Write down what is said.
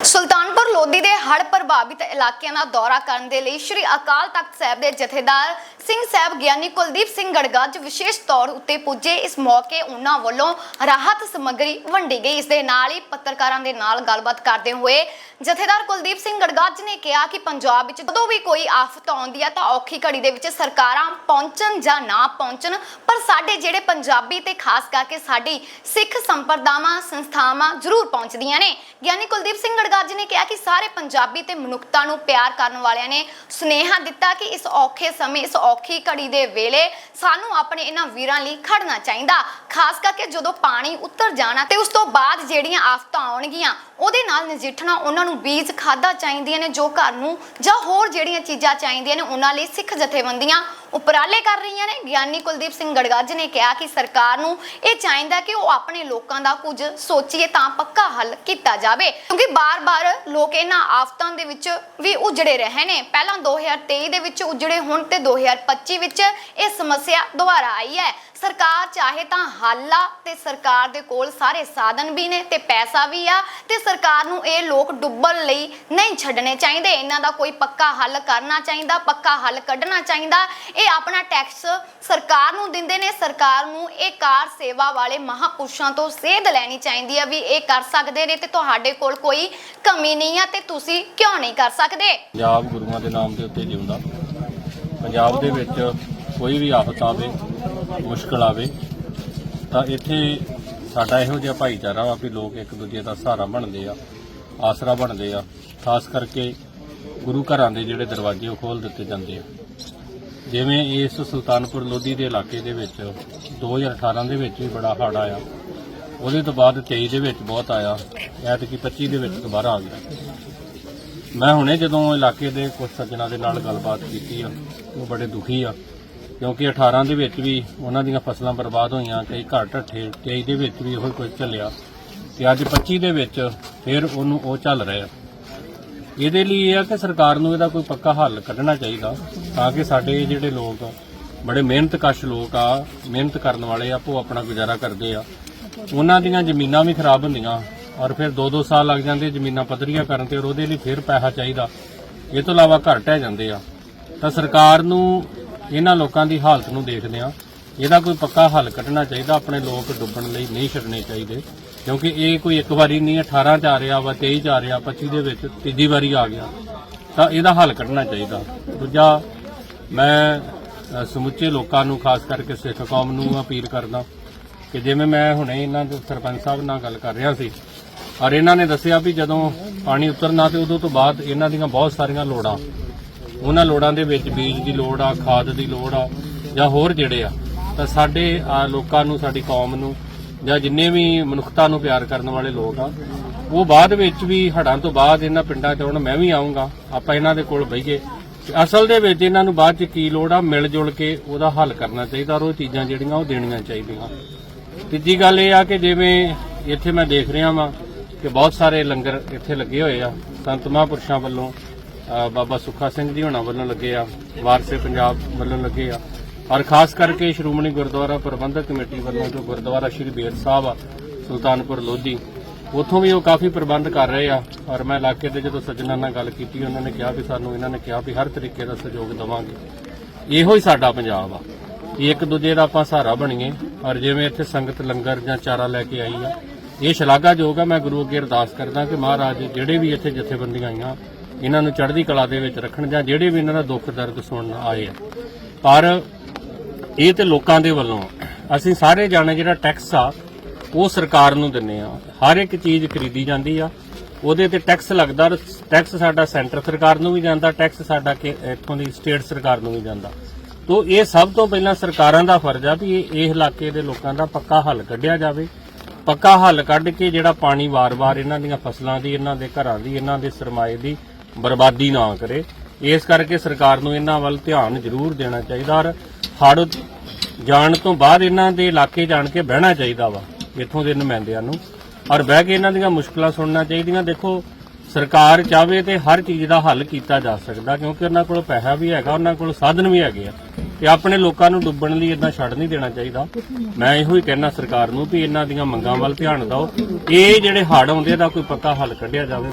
ਸੁਲਤਾਨਪੁਰ ਲੋਧੀ ਦੇ ਹੜ੍ਹ ਪ੍ਰਭਾਵਿਤ ਇਲਾਕਿਆਂ ਦਾ ਦੌਰਾ ਕਰਨ ਦੇ ਲਈ ਸ੍ਰੀ ਅਕਾਲ ਤਖਤ ਸਾਹਿਬ ਦੇ ਜਥੇਦਾਰ ਸਿੰਘ ਸਾਹਿਬ ਗਿਆਨੀ ਕੁਲਦੀਪ ਸਿੰਘ ਗੜਗੱਜ ਵਿਸ਼ੇਸ਼ ਤੌਰ ਉੱਤੇ ਪੁੱਜੇ। ਇਸ ਮੌਕੇ ਉਹਨਾਂ ਵੱਲੋਂ ਰਾਹਤ ਸਮੱਗਰੀ ਵੰਡੀ ਗਈ। ਇਸ ਦੇ ਨਾਲ ਹੀ ਪੱਤਰਕਾਰਾਂ ਦੇ ਨਾਲ ਗੱਲਬਾਤ ਕਰਦੇ ਹੋਏ ਜਥੇਦਾਰ ਕੁਲਦੀਪ ਸਿੰਘ ਗੜਗੱਜ ਨੇ ਕਿਹਾ ਕਿ ਪੰਜਾਬ ਵਿੱਚ ਜਦੋਂ ਵੀ ਕੋਈ ਆਫਤ ਆਉਂਦੀ ਹੈ ਤਾਂ ਔਖੀ ਘੜੀ ਦੇ ਵਿੱਚ ਸਰਕਾਰਾਂ ਪਹੁੰਚਣ ਜਾਂ ਨਾ ਪਹੁੰਚਣ। ਪਰ ਸਾਡੇ ਜਿਹੜੇ ਪੰਜਾਬੀ ਤੇ ਖਾਸ ਕਰਕੇ ਸਾਡੀ ਸਿੱਖ ਸੰਪਰਦਾਵਾਂ, ਸੰਸਥਾਵਾਂ ਜ਼ਰੂਰ ਪਹੁੰਚਦੀਆਂ ਨੇ। ਗਿਆਨੀ ਕੁਲਦੀਪ ਸਿੰਘ ਗੜਗੱਜ ਨੇ ਕਿਹਾ ਕਿ ਸਾਰੇ ਪੰਜਾਬੀ ਤੇ ਮਨੁੱਖਤਾ ਨੂੰ ਪਿਆਰ ਕਰਨ ਵਾਲਿਆਂ ਨੇ ਸੁਨੇਹਾ ਦਿੱਤਾ ਕਿ ਇਸ ਔਖੇ ਸਮੇਂ, ਇਸ ਔਖੀ ਘੜੀ ਦੇ ਵੇਲੇ ਸਾਨੂੰ ਆਪਣੇ ਇਹਨਾਂ ਵੀਰਾਂ ਲਈ ਖੜਨਾ ਚਾਹੀਦਾ। ਖਾਸ ਕਰਕੇ ਜਦੋਂ ਪਾਣੀ ਉੱਤਰ ਜਾਣਾ ਤੇ ਉਸ ਤੋਂ ਬਾਅਦ ਜਿਹੜੀਆਂ ਆਫਤਾਂ ਆਉਣਗੀਆਂ, ਉਹਦੇ ਨਾਲ ਨਜਿੱਠਣਾ ਉਹਨਾਂ ਨੂੰ ਬੀਜ ਖਾਦਾ ਚਾਹੀਦੀਆਂ ਨੇ, ਜੋ ਘਰ ਨੂੰ ਜਾਂ ਹੋਰ ਜਿਹੜੀਆਂ ਚੀਜ਼ਾਂ ਚਾਹੀਦੀਆਂ ਨੇ, ਉਹਨਾਂ ਲਈ ਸਿੱਖ ਜਥੇਬੰਦੀਆਂ ਉਪਰਾਲੇ ਕਰ ਰਹੀਆਂ ਨੇ। ਗਿਆਨੀ ਕੁਲਦੀਪ ਸਿੰਘ ਗੜਗੱਜ ਨੇ ਕਿਹਾ ਕਿ ਸਰਕਾਰ ਨੂੰ ਇਹ ਚਾਹੀਦਾ ਕਿ ਉਹ ਆਪਣੇ ਲੋਕਾਂ ਦਾ ਕੁਝ ਸੋਚੀਏ ਤਾਂ ਪੱਕਾ ਹੱਲ ਕੀਤਾ ਜਾਵੇ। ਕਿਉਂਕਿ ਬਾਰ-ਬਾਰ ਲੋਕ ਇਹਨਾਂ ਆਫਤਾਂ ਦੇ ਵਿੱਚ ਵੀ ਉਜੜੇ ਰਹੇ ਨੇ। ਪਹਿਲਾਂ 2023 ਦੇ ਵਿੱਚ ਉਜੜੇ ਹੁਣ ਤੇ 2025 ਵਿੱਚ ਇਹ ਸਮੱਸਿਆ ਦੁਬਾਰਾ ਆਈ ਹੈ। ਸਰਕਾਰ ਚਾਹੇ ਤਾਂ ਹੱਲ ਆ ਤੇ ਸਰਕਾਰ ਦੇ ਕੋਲ ਸਾਰੇ ਸਾਧਨ ਵੀ ਨੇ ਤੇ ਪੈਸਾ ਵੀ ਆ ਤੇ ਸਰਕਾਰ ਨੂੰ ਇਹ ਲੋਕ ਡੁੱਬਣ ਲਈ ਨਹੀਂ ਛੱਡਣੇ ਚਾਹੀਦੇ। ਇਹਨਾਂ ਦਾ ਕੋਈ ਪੱਕਾ ਹੱਲ ਕਰਨਾ ਚਾਹੀਦਾ, ਪੱਕਾ ਹੱਲ ਕੱਢਣਾ ਚਾਹੀਦਾ। ਇਹ ਆਪਣਾ ਟੈਕਸ ਸਰਕਾਰ ਨੂੰ ਦਿੰਦੇ ਨੇ, ਸਰਕਾਰ ਨੂੰ ਇਹ ਕਾਰ ਸੇਵਾ ਵਾਲੇ ਮਹਾਪੁਰਸ਼ਾਂ ਤੋਂ ਸੇਧ ਲੈਣੀ ਚਾਹੀਦੀ ਹੈ ਵੀ ਇਹ ਕਰ ਸਕਦੇ ਨੇ ਤੇ ਤੁਹਾਡੇ ਕੋਲ ਕੋਈ ਕਮੀ ਨਹੀਂ ਆ ਤੇ ਤੁਸੀਂ ਕਿਉਂ ਨਹੀਂ ਕਰ ਸਕਦੇ? ਪੰਜਾਬ ਗੁਰੂਆਂ ਦੇ ਨਾਮ ਦੇ ਉੱਤੇ ਜਿਉਂਦਾ। ਪੰਜਾਬ ਦੇ ਵਿੱਚ ਕੋਈ ਵੀ ਆਫਤ ਆਵੇ, ਮੁਸ਼ਕਲ ਆਵੇ, ਤਾਂ ਇੱਥੇ ਸਾਡਾ ਇਹੋ ਜਿਹਾ ਭਾਈਚਾਰਾ ਵਾ ਵੀ ਲੋਕ ਇੱਕ ਦੂਜੇ ਦਾ ਸਹਾਰਾ ਬਣਦੇ ਆ, ਆਸਰਾ ਬਣਦੇ ਆ। ਖਾਸ ਕਰਕੇ ਗੁਰੂ ਘਰਾਂ ਦੇ ਜਿਹੜੇ ਦਰਵਾਜ਼ੇ ਉਹ ਖੋਲ ਦਿੱਤੇ ਜਾਂਦੇ ਆ। ਜਿਵੇਂ ਇਸ ਸੁਲਤਾਨਪੁਰ ਲੋਧੀ ਦੇ ਇਲਾਕੇ ਦੇ ਵਿੱਚ 2018 ਦੇ ਵਿੱਚ ਵੀ ਬੜਾ ਹੜ੍ਹ ਆਇਆ। ਉਹਦੇ ਤੋਂ ਬਾਅਦ 23 ਦੇ ਵਿੱਚ ਬਹੁਤ ਆਇਆ। ਐਤਕੀ 25 ਦੇ ਵਿੱਚ ਦੁਬਾਰਾ ਆ ਗਿਆ। ਮੈਂ ਹੁਣੇ ਜਦੋਂ ਇਲਾਕੇ ਦੇ ਕੁਝ ਸੱਜਣਾ ਦੇ ਨਾਲ ਗੱਲਬਾਤ ਕੀਤੀ ਆ, ਉਹ ਬੜੇ ਦੁਖੀ ਆ। ਕਿਉਂਕਿ 18 ਦੇ ਵਿੱਚ ਵੀ ਉਹਨਾਂ ਦੀਆਂ ਫਸਲਾਂ ਬਰਬਾਦ ਹੋਈਆਂ, ਕਈ ਘਰ ਢੱਠੇ 23 ਦੇ ਵਿੱਚ ਵੀ ਉਹ ਕੁਝ ਚੱਲਿਆ। ਤੇ ਅੱਜ 25 ਦੇ ਵਿੱਚ ਫਿਰ ਉਹਨੂੰ ਉਹ ਚੱਲ ਰਿਹਾ ਇਹਦੇ ਲਈ ਇਹ ਆ ਕਿ ਸਰਕਾਰ ਨੂੰ ਇਹਦਾ ਕੋਈ ਪੱਕਾ ਹੱਲ ਕੱਢਣਾ ਚਾਹੀਦਾ ਤਾਂ ਕਿ ਸਾਡੇ ਜਿਹੜੇ ਲੋਕ ਬੜੇ ਮਿਹਨਤਕਸ਼ ਲੋਕ ਆ, ਮਿਹਨਤ ਕਰਨ ਵਾਲੇ ਆ ਉਹ ਆਪਣਾ ਗੁਜ਼ਾਰਾ ਕਰਦੇ ਆ। ਉਹਨਾਂ ਦੀਆਂ ਜ਼ਮੀਨਾਂ ਵੀ ਖਰਾਬ ਹੁੰਦੀਆਂ ਔਰ ਫਿਰ 2-2 ਸਾਲ ਲੱਗ ਜਾਂਦੇ ਜ਼ਮੀਨਾਂ ਪੱਧਰੀਆਂ ਕਰਨ ਤੇ ਔਰ ਉਹਦੇ ਲਈ ਫਿਰ ਪੈਸਾ ਚਾਹੀਦਾ। ਇਹ ਤੋਂ ਇਲਾਵਾ ਘਰ ਢਹਿ ਜਾਂਦੇ ਆ। ਤਾਂ ਸਰਕਾਰ ਨੂੰ ਇਹਨਾਂ ਲੋਕਾਂ ਦੀ ਹਾਲਤ ਨੂੰ ਦੇਖਦੇ ਆ। ਇਹਦਾ ਕੋਈ ਪੱਕਾ ਹੱਲ ਕੱਢਣਾ ਚਾਹੀਦਾ, ਆਪਣੇ ਲੋਕ ਡੁੱਬਣ ਲਈ ਨਹੀਂ ਛੱਡਣੇ ਚਾਹੀਦੇ। ਕਿਉਂਕਿ ਇਹ ਕੋਈ ਇੱਕ ਵਾਰੀ ਨਹੀਂ 18 ਚ ਆ ਰਿਹਾ ਵਾ 23 ਚ ਆ ਰਿਹਾ 25 ਦੇ ਵਿੱਚ ਤੀਜੀ ਵਾਰੀ ਆ ਗਿਆ। ਤਾਂ ਇਹਦਾ ਹੱਲ ਕੱਢਣਾ ਚਾਹੀਦਾ। ਦੂਜਾ, ਮੈਂ ਸਮੁੱਚੇ ਲੋਕਾਂ ਨੂੰ, ਖਾਸ ਕਰਕੇ ਸਿੱਖ ਕੌਮ ਨੂੰ ਅਪੀਲ ਕਰਦਾ ਕਿ ਜਿਵੇਂ ਮੈਂ ਹੁਣੇ ਇਹਨਾਂ ਦੇ ਸਰਪੰਚ ਸਾਹਿਬ ਨਾਲ ਗੱਲ ਕਰ ਰਿਹਾ ਸੀ, ਔਰ ਇਹਨਾਂ ਨੇ ਦੱਸਿਆ ਵੀ ਜਦੋਂ ਪਾਣੀ ਉਤਰਨਾ ਤੇ ਉਦੋਂ ਤੋਂ ਬਾਅਦ ਇਹਨਾਂ ਦੀਆਂ ਬਹੁਤ ਸਾਰੀਆਂ ਲੋੜਾਂ, ਉਹਨਾਂ ਲੋੜਾਂ ਦੇ ਵਿੱਚ ਬੀਜ ਦੀ ਲੋੜ ਆ, ਖਾਦ ਦੀ ਲੋੜ ਆ, ਜਾਂ ਹੋਰ ਜਿਹੜੇ ਆ, ਤਾਂ ਸਾਡੇ ਲੋਕਾਂ ਨੂੰ, ਸਾਡੀ ਕੌਮ ਨੂੰ ਜਾਂ ਜਿੰਨੇ ਵੀ ਮਨੁੱਖਤਾ ਨੂੰ ਪਿਆਰ ਕਰਨ ਵਾਲੇ ਲੋਕ ਆ, ਉਹ ਬਾਅਦ ਵਿੱਚ ਵੀ ਹੜਾਂ ਤੋਂ ਬਾਅਦ ਇਹਨਾਂ ਪਿੰਡਾਂ 'ਚ ਹੁਣ ਮੈਂ ਵੀ ਆਉਂਗਾ ਆਪਾਂ ਇਹਨਾਂ ਦੇ ਕੋਲ ਬਈਏ। ਤੇ ਅਸਲ ਦੇ ਵਿੱਚ ਇਹਨਾਂ ਨੂੰ ਬਾਅਦ 'ਚ ਕੀ ਲੋੜ ਆ ਮਿਲ ਜੁਲ ਕੇ ਉਹਦਾ ਹੱਲ ਕਰਨਾ ਚਾਹੀਦਾ ਔਰ ਉਹ ਚੀਜ਼ਾਂ ਜਿਹੜੀਆਂ ਉਹ ਦੇਣੀਆਂ ਚਾਹੀਦੀਆਂ। ਤੀਜੀ ਗੱਲ ਇਹ ਆ ਕਿ ਜਿਵੇਂ ਇੱਥੇ ਮੈਂ ਦੇਖ ਰਿਹਾ ਵਾਂ ਕਿ ਬਹੁਤ ਸਾਰੇ ਲੰਗਰ ਇੱਥੇ ਲੱਗੇ ਹੋਏ ਆ, ਸੰਤ ਮਹਾਂਪੁਰਸ਼ਾਂ ਵੱਲੋਂ ਬਾਬਾ ਸੁੱਖਾ ਸਿੰਘ ਜੀ ਹੋਣਾ ਵੱਲੋਂ ਲੱਗੇ ਆ, ਵਾਰਸੇ ਪੰਜਾਬ ਵੱਲੋਂ ਲੱਗੇ ਆ। ਔਰ ਖਾਸ ਕਰਕੇ ਸ਼੍ਰੋਮਣੀ ਗੁਰਦੁਆਰਾ ਪ੍ਰਬੰਧਕ ਕਮੇਟੀ ਵੱਲੋਂ ਜੋ ਗੁਰਦੁਆਰਾ ਸ਼੍ਰੀ ਬੇਰ ਸਾਹਿਬ ਆ, ਸੁਲਤਾਨਪੁਰ ਲੋਧੀ, ਉੱਥੋਂ ਵੀ ਉਹ ਕਾਫੀ ਪ੍ਰਬੰਧ ਕਰ ਰਹੇ ਆ। ਔਰ ਮੈਂ ਇਲਾਕੇ ਦੇ ਜਦੋਂ ਸੱਜਣਾਂ ਨਾਲ ਗੱਲ ਕੀਤੀ, ਉਹਨਾਂ ਨੇ ਕਿਹਾ ਵੀ ਸਾਨੂੰ ਇਹਨਾਂ ਨੇ ਕਿਹਾ ਵੀ ਹਰ ਤਰੀਕੇ ਦਾ ਸਹਿਯੋਗ ਦੇਵਾਂਗੇ। ਇਹੋ ਹੀ ਸਾਡਾ ਪੰਜਾਬ ਆ ਕਿ ਇੱਕ ਦੂਜੇ ਦਾ ਆਪਾਂ ਸਹਾਰਾ ਬਣੀਏ। ਔਰ ਜਿਵੇਂ ਇੱਥੇ ਸੰਗਤ ਲੰਗਰ ਜਾਂ ਚਾਰਾ ਲੈ ਕੇ ਆਈ ਆ, ਇਹ ਸ਼ਲਾਘਾਯੋਗ ਆ। ਮੈਂ ਗੁਰੂ ਅੱਗੇ ਅਰਦਾਸ ਕਰਦਾ ਕਿ ਮਹਾਰਾਜ ਜਿਹੜੇ ਵੀ ਇੱਥੇ ਜਥੇਬੰਦੀਆਂ ਆਈਆਂ, ਇਹਨਾਂ ਨੂੰ ਚੜ੍ਹਦੀ ਕਲਾ ਦੇ ਵਿੱਚ ਰੱਖਣ ਜਾਂ ਜਿਹੜੇ ਵੀ ਇਹਨਾਂ ਦਾ ਦੁੱਖ ਦਰਦ ਸੁਣਨ ਆਏ ਆ। ਪਰ ਇਹ ਤੇ ਲੋਕਾਂ ਦੇ ਵੱਲੋਂ ਅਸੀਂ ਸਾਰੇ ਜਾਣੇ ਜਿਹੜਾ ਟੈਕਸ ਆ, ਉਹ ਸਰਕਾਰ ਨੂੰ ਦਿੰਨੇ ਆ। ਹਰ ਇੱਕ ਚੀਜ਼ ਖਰੀਦੀ ਜਾਂਦੀ ਆ। ਉਹਦੇ ਤੇ ਟੈਕਸ ਲੱਗਦਾ ਟੈਕਸ ਸਾਡਾ ਸੈਂਟਰ ਸਰਕਾਰ ਨੂੰ ਵੀ ਜਾਂਦਾ ਟੈਕਸ ਸਾਡਾ ਇੱਥੋਂ ਦੀ ਸਟੇਟ ਸਰਕਾਰ ਨੂੰ ਵੀ ਜਾਂਦਾ। ਤੋ ਇਹ ਸਭ ਤੋਂ ਪਹਿਲਾਂ ਸਰਕਾਰਾਂ ਦਾ ਫਰਜ਼ ਆ ਵੀ ਇਹ ਇਹ ਇਲਾਕੇ ਦੇ ਲੋਕਾਂ ਦਾ ਪੱਕਾ ਹੱਲ ਕੱਢਿਆ ਜਾਵੇ। ਪੱਕਾ ਹੱਲ ਕੱਢ ਕੇ ਜਿਹੜਾ ਪਾਣੀ ਵਾਰ-ਵਾਰ ਇਹਨਾਂ ਦੀਆਂ ਫਸਲਾਂ ਦੀ, ਇਹਨਾਂ ਦੇ ਘਰਾਂ ਦੀ, ਇਹਨਾਂ ਦੇ ਸਰਮਾਏ ਦੀ ਬਰਬਾਦੀ ਨਾ ਕਰੇ। ਇਸ ਕਰਕੇ ਸਰਕਾਰ ਨੂੰ ਇਹਨਾਂ ਵੱਲ ਧਿਆਨ ਜ਼ਰੂਰ ਦੇਣਾ ਚਾਹੀਦਾ ਔਰ ਹੜ ਜਾਣ ਤੋਂ ਬਾਅਦ ਇਹਨਾਂ ਦੇ ਇਲਾਕੇ ਜਾਣ ਕੇ ਬਹਿਣਾ ਚਾਹੀਦਾ ਵਾ ਇੱਥੋਂ ਦੇ ਨੁਮਾਇੰਦਿਆਂ ਨੂੰ। ਔਰ ਬਹਿ ਕੇ ਇਹਨਾਂ ਦੀਆਂ ਮੁਸ਼ਕਲਾਂ ਸੁਣਨਾ ਚਾਹੀਦੀਆਂ। ਦੇਖੋ, ਸਰਕਾਰ ਚਾਹਵੇ ਤੇ ਹਰ ਚੀਜ਼ ਦਾ ਹੱਲ ਕੀਤਾ ਜਾ ਸਕਦਾ, ਕਿਉਂਕਿ ਉਹਨਾਂ ਕੋਲ ਪੈਸਾ ਵੀ ਹੈਗਾ, ਉਹਨਾਂ ਕੋਲ ਸਾਧਨ ਵੀ ਹੈਗੇ ਆ। ਤੇ ਆਪਣੇ ਲੋਕਾਂ ਨੂੰ ਡੁੱਬਣ ਲਈ ਇਦਾਂ ਛੱਡ ਨਹੀਂ ਦੇਣਾ ਚਾਹੀਦਾ। ਮੈਂ ਇਹੋ ਹੀ ਕਹਿਣਾ ਸਰਕਾਰ ਨੂੰ ਵੀ ਇਹਨਾਂ ਦੀਆਂ ਮੰਗਾਂ ਵੱਲ ਧਿਆਨ ਦਿਓ। ਇਹ ਜਿਹੜੇ ਹੜ ਆਉਂਦੇ ਦਾ ਕੋਈ ਪੱਕਾ ਹੱਲ ਕੱਢਿਆ ਜਾਵੇ।